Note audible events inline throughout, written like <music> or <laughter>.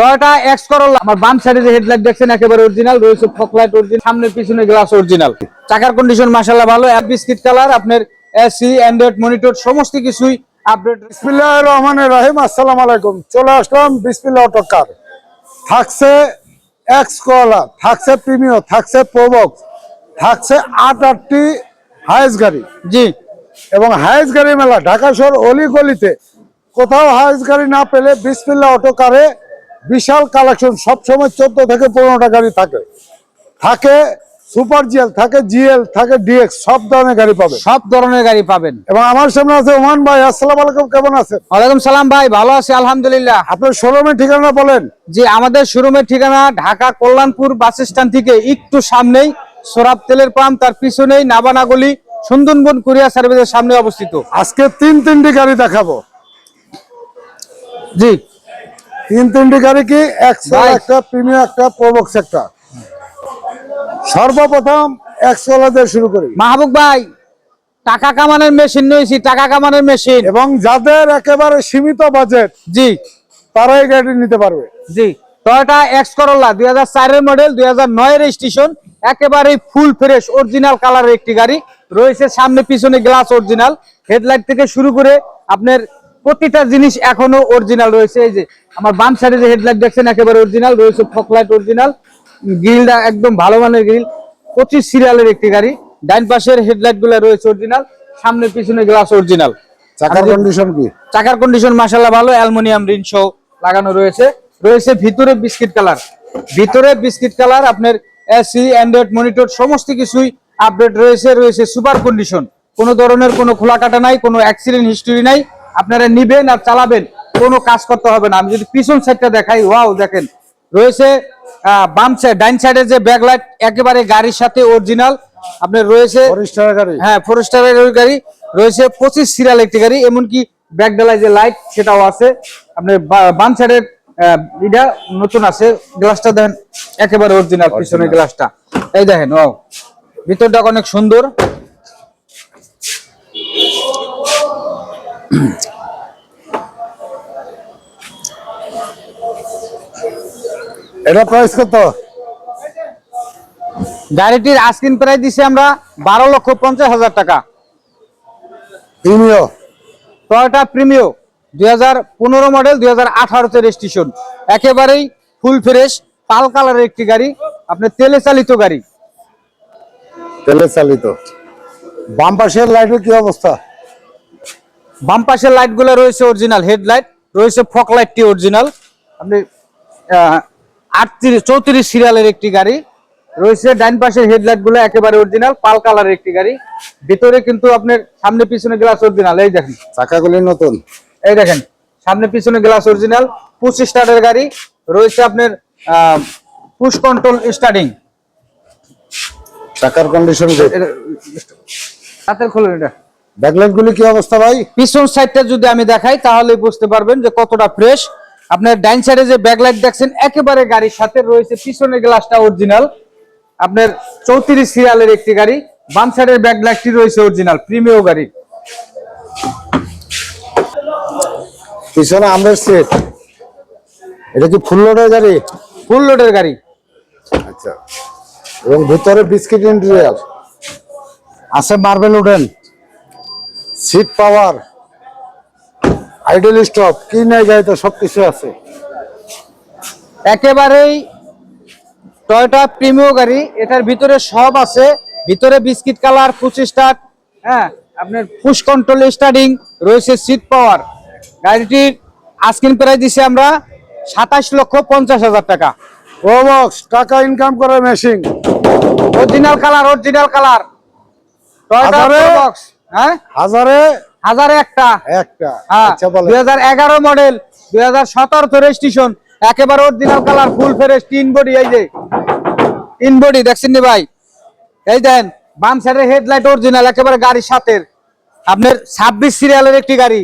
Toyota X Corolla আমার বাম সাইডে যে হেডলাইট দেখছেন একেবারে অরিজিনাল রয়েছে ফকলাইট অরিজিনাল সামনে পিছনে গ্লাস অরিজিনাল চাকার কন্ডিশন মাশাআল্লাহ ভালো এক বিস্কিট কালার আপনার এসি অ্যান্ড্রয়েড মনিটর সমস্ত কিছুই আপডেট বিসমিল্লাহ রহমান রাহিম আসসালাম আলাইকুম। চলে আসলাম বিসমিল্লাহ অটোকার থাকছে এক্স কলা থাকছে প্রিমিও থাকছে প্রবক্স থাকছে আট আটটি হাইস গাড়ি। জি। এবং হাইস গাড়ি মেলা ঢাকা শহর অলি গলিতে কোথাও হাইস গাড়ি না পেলে বিসমিল্লাহ অটোকারে বিশাল কালেকশন সবসময় চোদ্দ থেকে পনেরোটা গাড়ি থাকে। থাকে সুপার জিএল থাকে জিএল থাকে ডিএক্স সব ধরনের গাড়ি পাবে সব ধরনের গাড়ি পাবেন। এবং আমার সামনে আছে ওমান ভাই আসসালাম আলাইকুম কেমন আছেন? ওয়ালাইকুম সালাম ভাই ভালো আছি আলহামদুলিল্লাহ। আপনার শোরুমের ঠিকানা বলেন। যে আমাদের শোরুমের ঠিকানা ঢাকা কল্যাণপুর বাস স্ট্যান্ড থেকে একটু সামনেই সোরাব তেলের পাম্প তার পিছনেই নাবানাগলি সুন্দরবন কুরিয়া সার্ভিসের সামনে অবস্থিত। আজকে তিন তিনটি গাড়ি দেখাবো। জি। তিন তিনটি গাড়ি কি? একশো একটা প্রিমিয়াম একটা প্রবক্স একটা। সর্বপ্রথম একশো দিয়ে শুরু করি। মাহবুব ভাই টাকা কামানোর মেশিন নিয়েছি টাকা কামানোর মেশিন এবং যাদের একেবারে সীমিত বাজেট জি। তারাই গাড়ি নিতে পারবে। জি। টয়োটা এক্স করোলা দুই হাজার চারের মডেল দুই হাজার নয়ের স্টেশন একেবারে ফুল ফ্রেশ অরিজিনাল কালারের একটি গাড়ি। রয়েছে সামনে পিছনে গ্লাস অরিজিনাল হেডলাইট থেকে শুরু করে আপনার প্রতিটা জিনিস এখনও অরিজিনাল রয়েছে। এই যে আমার বাম সাইডে যে হেডলাইট দেখছেন একেবারে অরিজিনাল রয়েছে ফকলাইট অরিজিনাল গ্রিলটা একদম ভালো মানের গ্রিল পঁচিশ সিরিয়ালের একটি গাড়ি। ডাইন পাশের হেডলাইটগুলো রয়েছে অরিজিনাল সামনে পিছনে গ্লাস অরিজিনাল চাকার কন্ডিশন কি? চাকার কন্ডিশন মাশাআল্লাহ ভালো অ্যালুমিনিয়াম রিন সহ লাগানো রয়েছে। রয়েছে ভিতরে বিস্কিট কালার ভিতরে বিস্কিট কালার আপনার এসি অ্যান্ড্রয়েড মনিটর সমস্ত কিছুই আপডেট রয়েছে রয়েছে সুপার কন্ডিশন কোনো ধরনের কোনো খোলা কাটা নাই কোনো অ্যাক্সিডেন্ট হিস্টরি নাই। আপনারা নিবেন আর চালাবেন কোনো কাজ করতে হবে না। আমি যদি পিছন সাইডটা দেখাই ওয়াও দেখেন রয়েছে বাম সাইড ডাইন সাইডে যে ব্যাকলাইট একেবারে গাড়ির সাথে অরিজিনাল আপনার রয়েছে হ্যাঁ ফরেস্টারের ওই গাড়ি রয়েছে পঁচিশ সিরিয়াল একটি গাড়ি এমনকি ব্যাক ডালায় যে লাইট সেটাও আছে। আপনার বাম সাইডের এটা নতুন আছে গ্লাসটা দেখেন একেবারে অরিজিনাল পিছনের গ্লাসটা এই দেখেন ও ভিতরটা অনেক সুন্দর। <clears throat> এটা প্রাইস কত? গাড়িটির আস্কিন প্রাইস দিছি আমরা বারো লক্ষ পঞ্চাশ হাজার টাকা। প্রিমিও টয়োটা প্রিমিও দুই হাজার পনেরো মডেল দুই হাজার আঠারোতে রেজিস্ট্রেশন একেবারেই ফুল ফ্রেশ পাল কালারের একটি গাড়ি আপনার তেলে চালিত গাড়ি। তেলে চালিত। বাম পাশের লাইটের কি অবস্থা? বাম পাশের লাইটগুলো রয়েছে অরিজিনাল হেডলাইট রয়েছে ফক লাইটটি অরিজিনাল আপনি আটত্রিশ চৌত্রিশ সিরিয়ালের একটি গাড়ি। রয়েছে ডাইন পাশের হেডলাইটগুলো একেবারে অরিজিনাল পাল কালারের একটি গাড়ি। ভিতরে কিন্তু আপনার সামনে পিছনে গ্লাস অরিজিনাল এই দেখেন। চাকাগুলি নতুন। এই দেখেন সামনে পিছনে গ্লাস অরিজিনাল পুশ স্টার্টের গাড়ি। রয়েছে আপনার পুশ কন্ট্রোল স্টার্টিং চাকার কন্ডিশন কি হাতের খুলুন এটা। ব্যাকলাইট গুলি কি অবস্থা ভাই? পিছন সাইডটা যদি আমি দেখাই তাহলে বুঝতে পারবেন যে কতটা ফ্রেশ আপনার ডাইন সাইডে যে ব্যাকলাইট দেখছেন একেবারে গাড়ির সাথে রয়েছে পিছনের গ্লাসটা অরিজিনাল আপনার চৌত্রিশ সিরিয়ালের একটি গাড়ি বাম সাইডের ব্যাকলাইটটি রয়েছে অরিজিনাল প্রিমিয় গাড়ি। পিছনে আমরের সেট এটা কি ফুল লোডের গাড়ি? ফুল লোডের গাড়ি। আচ্ছা। এবং ভিতরে বিস্কিট ইন্টেরিয়ার আছে marble wooden seat power idle stop কি নাই গাড়িতে সব কিছু আছে। একেবারেই টয়োটা প্রিমিয় গাড়ি এটার ভিতরে সব আছে। ভিতরে বিস্কিট কালার পুশ স্টার্ট হ্যাঁ আপনার পুশ কন্ট্রোল স্টার্টিং রয়েছে সিট পাওয়ার গাড়িটির আস্কিন প্রাইস দিছি আমরা সাতাশ লক্ষ পঞ্চাশ হাজার টাকা। ও বক্স টাকা ইনকাম করে machine original colour original colour Toyota? Box হ্যাঁ? হাজারে হাজারে একটা। আচ্ছা মডেল রেজিস্ট্রেশন একেবারে অরিজিনাল কালার ফুল ফ্রেশ তিন বডি এই যে। তিন বডি দেখছেন নি ভাই? এই দেন বাম সাইডের হেডলাইট অরিজিনাল একেবারে গাড়ির সাথে আপনার ছাব্বিশ সিরিয়ালের একটি গাড়ি।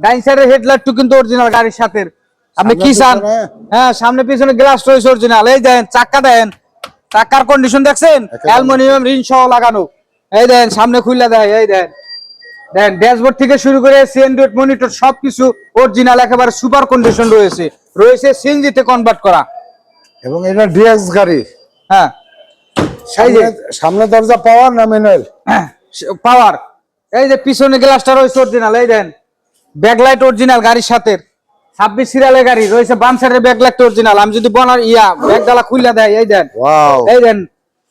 ডাইন সাইডের কিন্তু অরিজিনাল গাড়ির সাথে আপনি কি সামনে চান? পিছনে? হ্যাঁ সামনে পিছনে গ্লাস রয়েছে অরিজিনাল এই দেন চাক্কা দেন। চাক্কার কন্ডিশন দেখছেন। অ্যালুমিনিয়াম রিং সহ লাগানো। এই দেন সামনে খুললা দেয় এই দেন। ড্যাশবোর্ড থেকে শুরু করে সিএনডি মনিটর সবকিছু অরিজিনাল একেবারে সুপার কন্ডিশন রয়েছে। রয়েছে সিএনজিতে কনভার্ট করা। এবং এটা ডিএক্স গাড়ি। হ্যাঁ। সামনে- দরজা পাওয়ার না ম্যানুয়াল পাওয়ার এই যে পিছনে গ্লাসটা রয়েছে অরিজিনাল এই দেন। ব্যাকলাইট অরিজিনাল গাড়ির সাথে। ছাব্বিশ সিরিয়ালের গাড়ি রয়েছে বাম সাইডের ব্যাকলাইট অরিজিনাল আমি যদি বনার ইয়া ব্যাগডালা খুলে দেয় এই দেন। ওয়াও এই দেন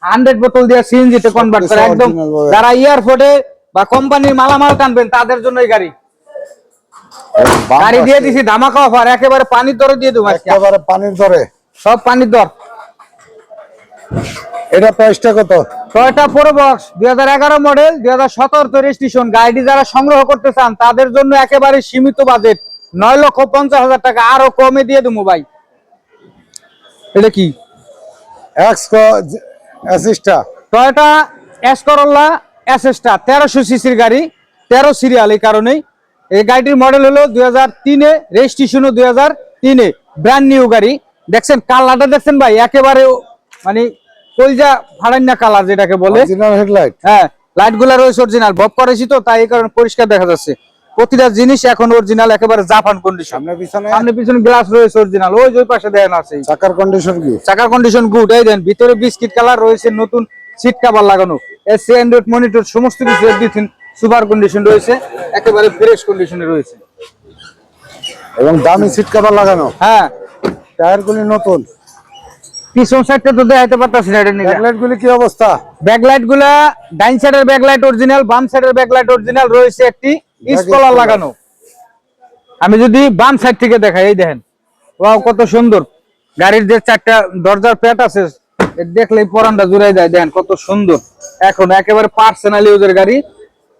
হান্ড্রেড বোতল দিয়ে সিএনজি তে কনভার্ট করে একদম। যারা এয়ারপোর্টে বা কোম্পানির মালামাল টানবেন তাদের জন্য এই গাড়ি। গাড়ি দিয়ে দিছি ধামাকা অফার একেবারে পানির দরে দিয়ে দেবো একেবারে পানির দরে। সব পানির দর। এটা প্রাইসটা কত? টয়টা প্রো বক্স দুই হাজার এগারো মডেল দুই হাজার সতেরো রেজিস্ট্রেশন গাড়িটি যারা সংগ্রহ করতে চান তাদের জন্য একেবারে সীমিত বাজেট নয় লক্ষ পঞ্চাশ হাজার টাকা আরও কমে দিয়ে দেবো ভাই। এটা কি? এক্স টয়টা এস করল্লা এসএসটা তেরোশো সিসির গাড়ি তেরো সিরিয়াল এই কারণেই। এই গাড়িটির মডেল হলো দুই হাজার তিনে রেজিস্ট্রেশনও দুই হাজার তিনে। ব্র্যান্ড নিউ গাড়ি। দেখছেন কালারটা দেখছেন ভাই? একেবারে মানে কলজা ফাড়ান্না কালার যেটাকে বলে। হেডলাইট হ্যাঁ লাইটগুলা রয়েছে অরিজিনাল বব করেছি তো তাই এই কারণে পরিষ্কার দেখা যাচ্ছে। প্রতিটা জিনিস এখন অরিজিনাল একেবারে জাপান কন্ডিশন সামনে পিছনে গ্লাস রয়েছে অরিজিনাল ওই ওই পাশে দেন আছে। চাকার কন্ডিশন কি? চাকার কন্ডিশন গুড এই দেন ভিতরে বিস্কিট কালার রয়েছে নতুন সিট কভার লাগানো। এসি অ্যান্ড্রয়েড মনিটর সমস্ত কিছু এভরিথিং সুপার কন্ডিশন রয়েছে একেবারে ফ্রেশ কন্ডিশনে রয়েছে। এবং দামি সিট কভার লাগানো? হ্যাঁ। টায়ার গুলি নতুন? পিছন সাইডটা তো দেখাইতে পারতাছি না এটা নিয়ে। হেডলাইট গুলি কি অবস্থা? ব্যাকলাইটগুলা ডাইন সাইডের ব্যাকলাইট অরিজিনাল বাম সাইডের ব্যাকলাইট অরিজিনাল রয়েছে একটি স্কলার লাগানো। আমি যদি বাম সাইড থেকে দেখাই এই দেখেন। ওয়াও কত সুন্দর। গাড়ির যে চারটা দরজার প্যাট আছে দেখলেই পরানটা জুড়াই যায় দেখেন কত সুন্দর। এখন একেবারে পার্সোনাল ইউজের গাড়ি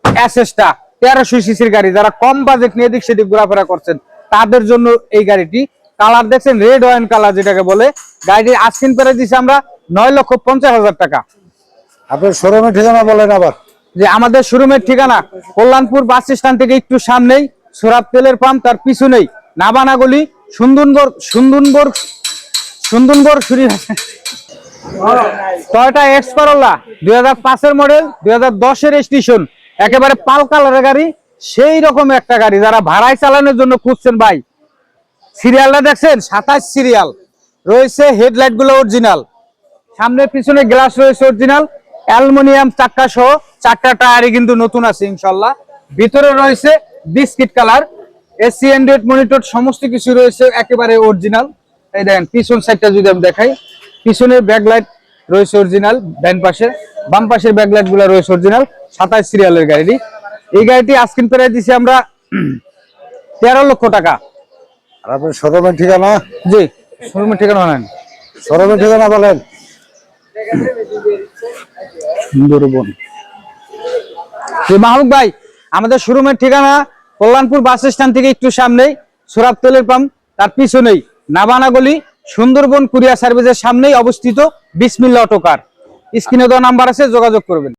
অ্যাসেসটা তেরোশো সিসির গাড়ি। যারা কম বাজেট নিয়ে এদিক সেদিক ঘোরাফেরা করছেন তাদের জন্য এই গাড়িটি। কালার দেখছেন রেড ওয়াইন কালার যেটাকে বলে। গাড়িটির আস্কিন পেরে দিচ্ছি আমরা নয় লক্ষ পঞ্চাশ হাজার টাকা। আপনার শোরুমের ঠিকানা বলেন আবার। যে আমাদের শোরুমের ঠিকানা কল্যাণপুর বাস স্ট্যান্ড থেকে একটু সামনেই সোরাব তেলের পাম্প তার পিছু পিছনেই নাবানাগলি সুন্দরবন সুন্দরবন সুন্দরবন শুরি টয়টা দুই হাজার মডেল দুই হাজার স্টেশন একেবারে পাল কালারের গাড়ি, সেই রকম একটা গাড়ি যারা ভাড়ায় চালানোর জন্য খুঁজছেন ভাই। সিরিয়ালটা দেখছেন? সাতাশ সিরিয়াল। রয়েছে হেডলাইটগুলো অরিজিনাল সামনে পিছনে গ্লাস রয়েছে অরিজিনাল অ্যালুমিনিয়াম চাক্কা সহ চারটা টায়ারই কিন্তু নতুন আছে ইনশাল্লাহ। ভিতরে রয়েছে biscuit colour, AC, android monitor, সমস্ত কিছু রয়েছে একেবারে অরিজিনাল এই দেখেন, পিছন সাইডটা যদি আমি দেখাই। পিছনের ব্যাকলাইট রয়েছে অরিজিনাল ডান পাশের বাম পাশের ব্যাকলাইটগুলা রয়েছে অরিজিনাল সাতাশ সিরিয়ালের গাড়িটি। এই গাড়িটি আজকিন প্রায় দিছি আমরা <clears throat> তেরো লক্ষ টাকা। আর আপনার শোরুমের ঠিকানা? জি শোরুমের ঠিকানা নেন শোরুমের ঠিকানা বলেন। সুন্দরবন। মাহবুব ভাই আমাদের শোরুমের ঠিকানা কল্যাণপুর বাস স্ট্যান্ড থেকে একটু সামনেই সুরাব তেলের পাম্প তার পিছনেই নাবানাগলি সুন্দরবন কুরিয়ার সার্ভিসের সামনেই অবস্থিত বিসমিল্লা অটোকার। স্ক্রিনে দেওয়া নাম্বার আছে যোগাযোগ করবেন।